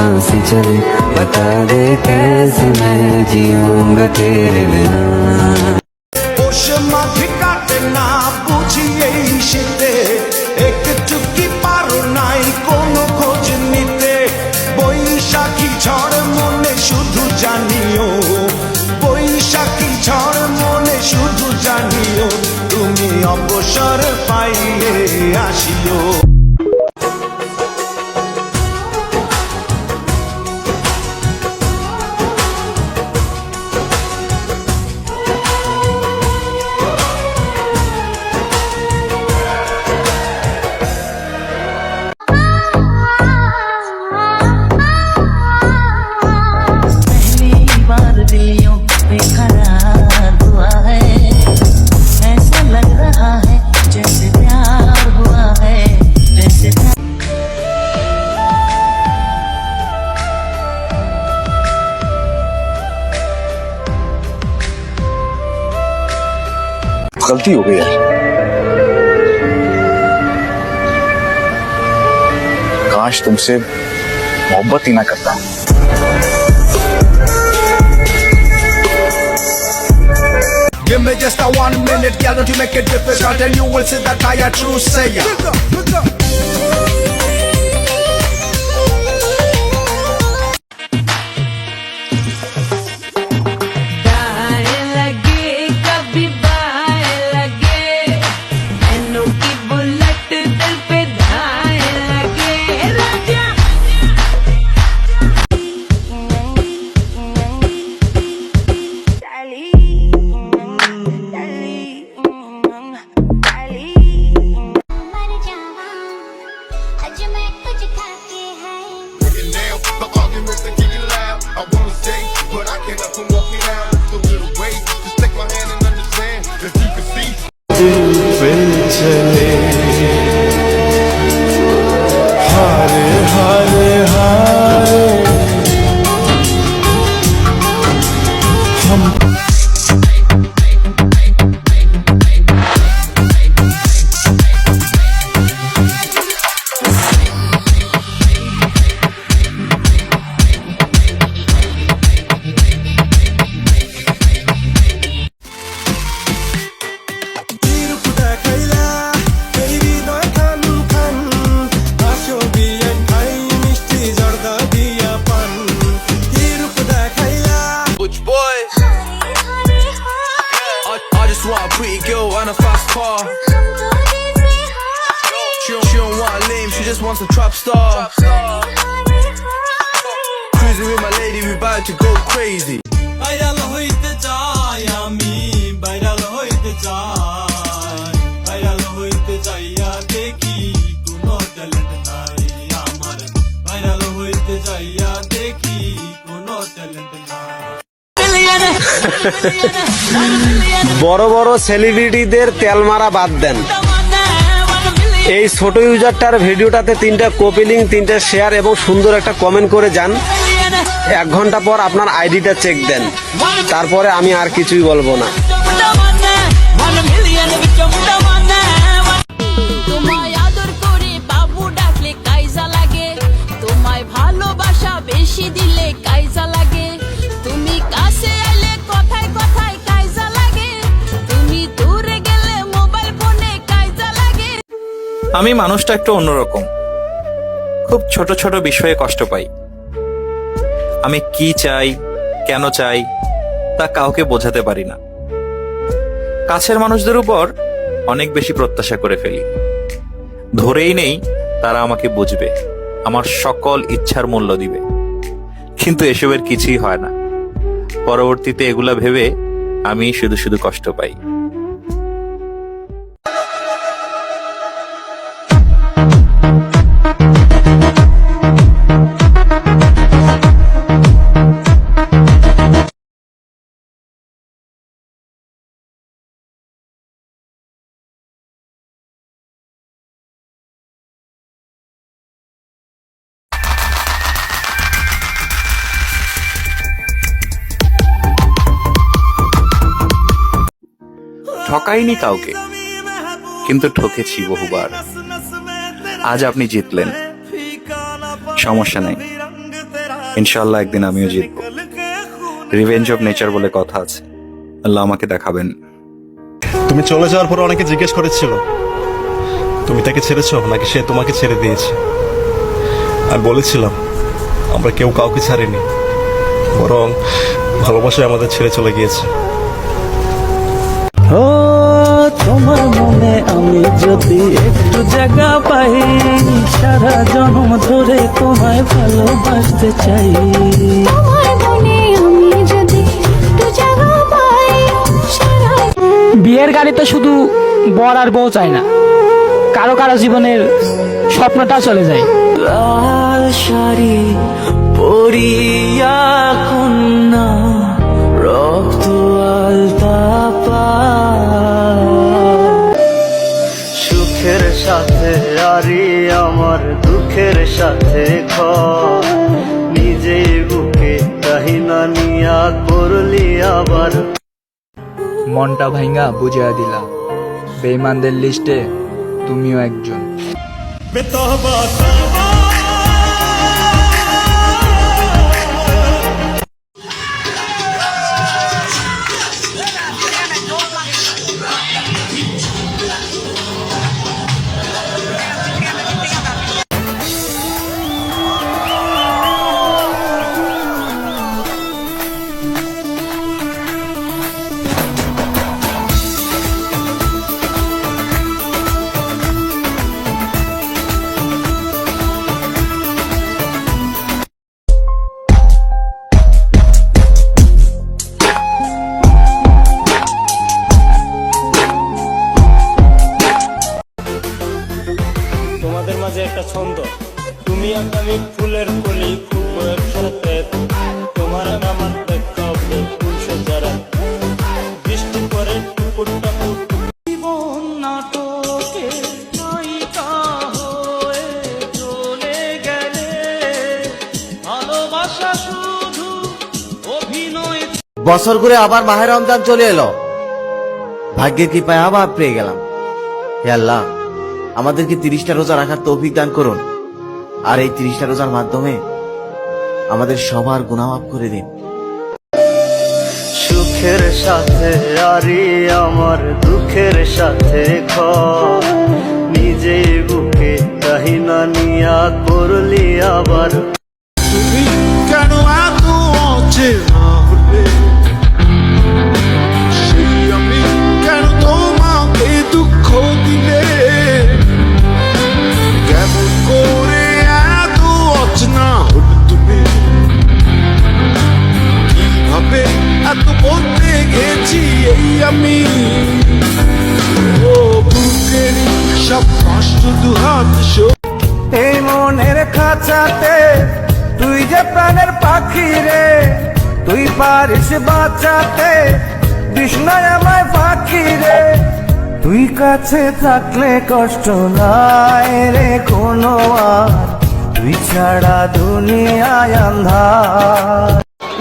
सांस चले। बता दे कैसे मैं जीऊँगा तेरे बिना। पूछिए गलती हो गई यार काश तुमसे मोहब्बत ही ना करता Give me just a one minute, girl, don't you make it difficult And you will see that I a true sayer pretty girl and a fast car. She don't, she don't want a lame, she just wants a trap star. Cruising with my lady, we about to go crazy. Viral হইতে চাই আমি viral হইতে চাই viral হইতে চাইয়া দেখি কোনো talent নাই আমার ভাইরাল হইতে চাইয়া দেখি কোনো ট্যালেন্ট নাই বড় বড় সেলিব্রিটিদের তেল মারা বাদ দেন। এই ছোট ইউজারটার ভিডিওটাতে তিনটা কপি লিঙ্ক তিনটা শেয়ার এবং সুন্দর একটা কমেন্ট করে যান। এক ঘণ্টা পর আপনার আইডিটা চেক দেন। তারপরে আমি আর কিছুই বলব না। আমি মানুষটা একটু অন্যরকম। খুব ছোট ছোট বিষয়ে কষ্ট পাই। আমি কি চাই, কেন চাই, তা কাউকে বোঝাতে পারি না। কাছের মানুষদের উপর অনেক বেশি প্রত্যাশা করে ফেলি। ধরেই নেই, তারা আমাকে বুঝবে, আমার সকল ইচ্ছার মূল্য দিবে। কিন্তু এসবের কিছুই হয় না। পরবর্তীতে এগুলা ভেবে আমি শুধু শুধু কষ্ট পাই। ঠকাইনি কাউকে, কিন্তু ঠকেছি বহুবার। আজ আপনি জিতলেন। সমস্যা নেই। ইনশাল্লাহ একদিন আমিও জিতব। রিভেঞ্জ অফ নেচার বলে কথা আছে। আল্লাহ আমাকে দেখাবেন। তুমি চলে যাওয়ার পর অনেকে জিজ্ঞেস করেছিল, তুমি তাকে ছেড়েছো নাকি সে তোমাকে ছেড়ে দিয়েছে? আমি বলেছিলাম, আমরা কেউ কাউকে ছাড়িনি, বরং ভালোবাসায় আমাদের ছেড়ে চলে গিয়েছে। ও তোমার মনে আমি যদি একটু জায়গা পাই সারা জন্ম ধরে তোমায় ভালোবাসতে চাই। তোমার মনে আমি যদি একটু জায়গা পাই সারা বিয়ের গাড়িতে শুধু বর আর বউ চায় না কারও কারও জীবনের স্বপ্নটা চলে যায়। লাল শাড়ি পরিয়া কন্যা রক্ত আলতা পা আরি আমার দুঃখের সাথে খ নিজে বুকে কাহিনা নিয়া করলি আবার। মনটা ভাইঙ্গা বুঝিয়া দিলা বেইমানদের লিস্টে তুমিও একজন। তোমাদের আমি ফুলের কলি ফুলের সাথে। তোমার আমার দেখা ফুল বৃষ্টি পরে টুকুর টাকুর জীবন নাটকে নায়িকা হয়ে চলে গেলে। ভালোবাসা শুধু অভিনয় বছর করে আবার মাহের রমজান চলে এলো। ভাগ্যের কৃপায় আবার পেয়ে গেলাম। হে আল্লাহ আমাদেরকে তিরিশটা রোজা রাখার তৌফিক দান করুন। আর এই তিরিশটা রোজার মাধ্যমে আমাদের সবার গুণামাপ করে দিন। সুখের সাথে আরে, আমার দুঃখের সাথে খ। নিজে বুকে কাহিনা নিয়া করলি আবার প্রাণের পাখি রে। তুই পারিস বাঁচাতে বিষ্ণায় আমায় পাখি রে। তুই কাছে থাকলে কষ্ট নাই রে কোনো তুই ছাড়া দুনিয়ায় আন্ধা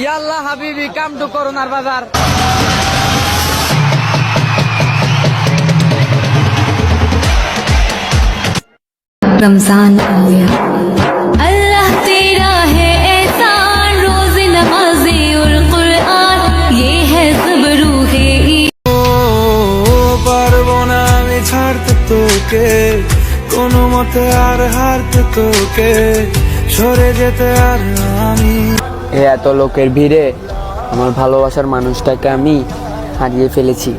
ইয়াল্লাহ হাবিবি কাম টু করোনার বাজার। রমজান ছাড়তে তোকে, কোনো মতে আর হারতে তোকে, সরে যেতে আর আমি। এ এত লোকের ভিড়ে আমার ভালোবাসার মানুষটাকে আমি হারিয়ে ফেলেছি।